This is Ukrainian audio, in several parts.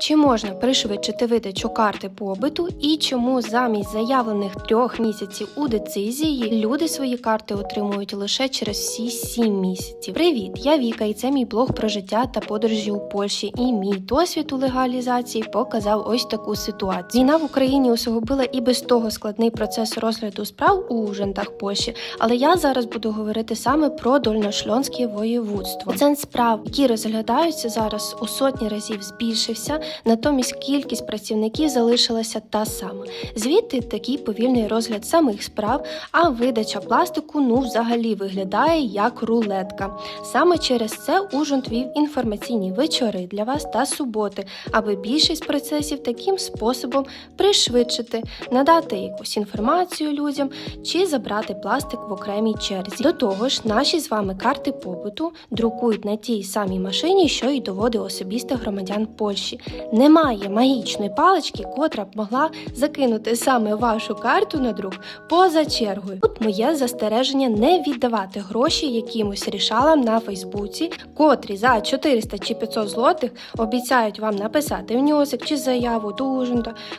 Чи можна пришвидшити видачу карти побиту і чому замість заявлених трьох місяців у децизії люди свої карти отримують лише через всі сім місяців? Привіт, я Віка, і це мій блог про життя та подорожі у Польщі. І мій досвід у легалізації показав ось таку ситуацію. Війна в Україні усугубила і без того складний процес розгляду справ у ужинтах Польщі, але я зараз буду говорити саме про дольношльонське воєводство. Цен справ, які розглядаються зараз у сотні разів збільшився, натомість кількість працівників залишилася та сама. Звідти такий повільний розгляд самих справ, а видача пластику ну взагалі виглядає як рулетка. Саме через це Ужонт вів інформаційні вечори для вас та суботи, аби більшість процесів таким способом пришвидшити, надати якусь інформацію людям чи забрати пластик в окремій черзі. До того ж, наші з вами карти побуту друкують на тій самій машині, що й доводить особисто громадян Польщі. Немає магічної палички, котра б могла закинути саме вашу карту на друк поза чергою. Тут моє застереження не віддавати гроші якимось рішалам на Фейсбуці, котрі за 400 чи 500 злотих обіцяють вам написати внесок чи заяву до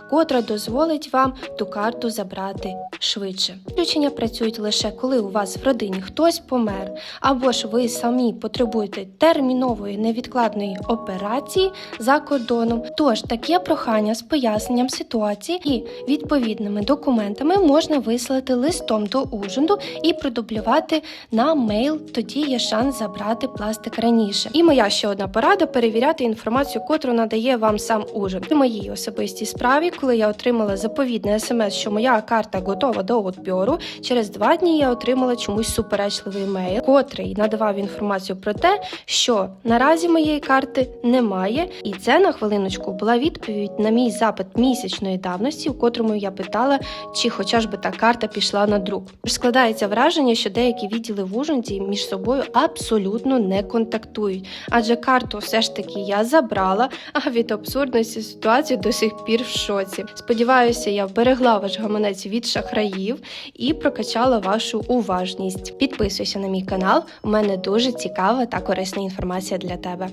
котра дозволить вам ту карту забрати швидше. Включення працюють лише коли у вас в родині хтось помер, або ж ви самі потребуєте термінової невідкладної операції за кордоном. Тож таке прохання з поясненням ситуації і відповідними документами можна вислати листом до ужинду і продублювати на мейл. Тоді є шанс забрати пластик раніше. І моя ще одна порада перевіряти інформацію, котру надає вам сам ужин. При моїй особистій справі, коли я отримала заповідне смс, що моя карта готова до відбору, через два дні я отримала чомусь суперечливий мейл, котрий надавав інформацію про те, що наразі моєї карти немає, і це на хвилиночку була відповідь на мій запит місячної давності, у котрому я питала, чи хоча ж би та карта пішла на друк. Складається враження, що деякі відділи в Ужгороді між собою абсолютно не контактують, адже карту все ж таки я забрала, а від абсурдності ситуації до сих пір в шоці. Сподіваюся, я вберегла ваш гаманець від шахраїв і прокачала вашу уважність. Підписуйся на мій канал, у мене дуже цікава та корисна інформація для тебе.